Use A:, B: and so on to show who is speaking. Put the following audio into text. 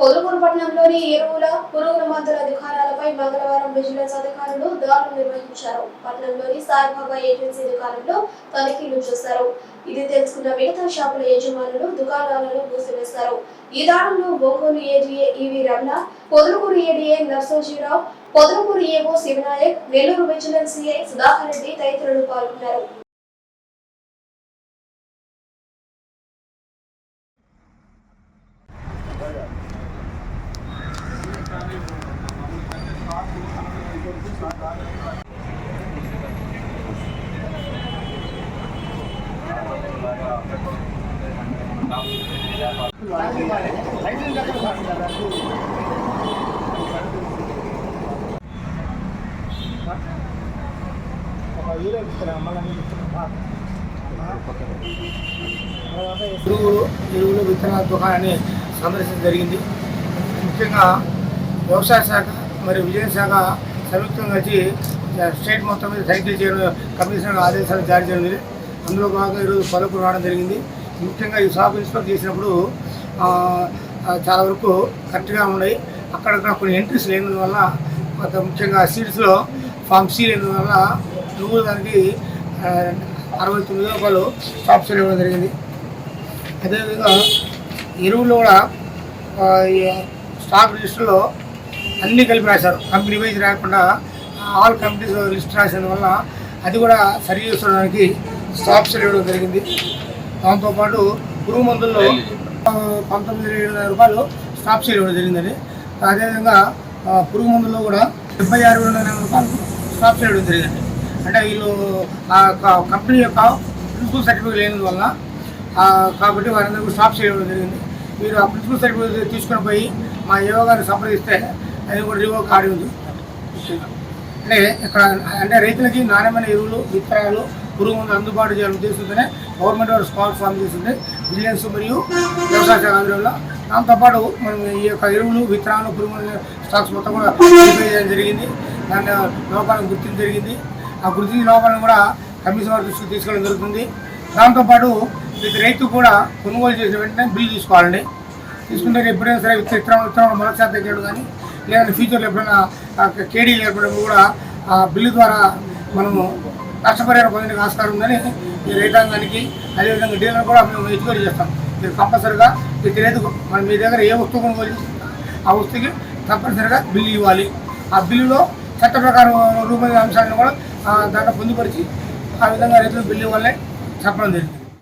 A: పొదులూరు పట్టణంలోని ఎరువుల పురుగుల మందుల దుకాణాలపై మంగళవారం విజిలెన్స్ అధికారులు దాడులు నిర్వహించారు. పట్టణంలోని సాయిబాబా ఏజెన్సీ దుకాణంలో తనిఖీలు చేశారు. ఇది తెలుసుకున్న మిగతా షాపుల యజమానులు దుకాణాలను మూసివేశారు. ఈ దాడుల్లో Ongole ADA EV Ramana Poduluru ADA Narsojirao Poduluru AO Sivanayak Nellore vigilance CI Sudhakar Reddy తదితరులు పాల్గొన్నారు.
B: ఎరువులు ఎరువులు విత్తనాల దుకాణాన్ని సందర్శించడం జరిగింది. ముఖ్యంగా వ్యవసాయ శాఖ మరియు విజయ శాఖ సంయుక్తంగా వచ్చి స్టేట్ మొత్తం మీద సైకిల్ చేయడం కమిషనర్ ఆదేశాలు జారీ చేయడం అందులో భాగంగా ఈరోజు పలుకు రావడం జరిగింది. ముఖ్యంగా ఈ షాప్ ఇన్స్పెక్ట్ చేసినప్పుడు చాలా వరకు కరెక్ట్గా ఉన్నాయి. అక్కడక్కడ కొన్ని ఎంట్రీస్ లేనందువల్ల కొంత ముఖ్యంగా సీడ్స్లో ఫామ్ సీ లేనందువల్ల నువ్వు దానికి అరవై తొమ్మిది రూపాయలు షాప్ సేల్ ఇవ్వడం జరిగింది. అదేవిధంగా ఎరువులు కూడా స్టాక్ లిస్టులో అన్నీ కలిపి రాశారు. కంపెనీ వైజ్ రాకుండా ఆల్ కంపెనీస్ లిస్ట్ రాసిన వల్ల అది కూడా సరి చేసుకోవడానికి స్టాప్ ఇవ్వడం జరిగింది. దాంతోపాటు పురుగు మందుల్లో పంతొమ్మిది వందల రూపాయలు స్టాప్ సేల్ ఇవ్వడం జరిగిందండి. అదేవిధంగా పురుగు మందుల్లో కూడా డెబ్బై ఆరు వేల రూపాయలు స్టాప్ సేల్ ఇవ్వడం జరిగింది అంటే వీళ్ళు ఆ కంపెనీ యొక్క ప్రిన్సిపల్ సర్టిఫికేట్ లేని వల్ల కాబట్టి వారందరికీ స్టాప్ చేయడం జరిగింది. మీరు ఆ ప్రిన్సిపల్ సర్టిఫికేట్ తీసుకొని పోయి మా యోగా గారిని సంప్రదిస్తే అది కూడా రివో కార్డు ఉంది. అంటే ఇక్కడ అంటే రైతులకి నాణ్యమైన ఎరువులు విత్తనాలు పురుగు మందు అందుబాటు చేయాలని ఉద్దేశంతోనే గవర్నమెంట్ వారు స్పాట్ ఫామ్ చేసింది. విజిలెన్స్ మరియు వ్యవసాయ శాఖ ఆధ్వర్యంలో. దాంతోపాటు మనం ఈ యొక్క ఎరువులు విత్తనాలు పురుగు స్టాక్స్ మొత్తం కూడా చేయడం జరిగింది. దాని లోపాలను గుర్తించడం జరిగింది. ఆ గుర్తించిన లోపాలను కూడా కమిషన్ వారి దృష్టికి తీసుకోవడం జరుగుతుంది. దాంతోపాటు ప్రతి రైతు కూడా కొనుగోలు చేసిన వెంటనే బిల్లు తీసుకోవాలండి. తీసుకుంటే ఎప్పుడైనా సరే విత్తనం విత్తనం విత్తనం చేయడం కానీ లేదంటే ఫ్యూచర్లో ఎప్పుడైనా కేడీలు ఏర్పడినప్పుడు కూడా ఆ బిల్లు ద్వారా మనము నష్టపరిహారం పొందడానికి ఆస్కారం ఉందని ఈ రైతాంగానికి అదేవిధంగా డీలర్ కూడా మేము ఎడ్యుకేట్ చేస్తాం. మీరు కంపల్సరిగా ప్రతి రైతుకు మనం మీ దగ్గర ఏ వస్తువు కొనుగోలు ఆ వస్తువుకి తప్పనిసరిగా బిల్లు ఇవ్వాలి. ఆ బిల్లులో చట్ట ప్రకారం రూపొందిన అంశాలను కూడా దాంట్లో పొందుపరిచి ఆ విధంగా రైతులకు బిల్లు ఇవ్వాలని చెప్పడం జరిగింది.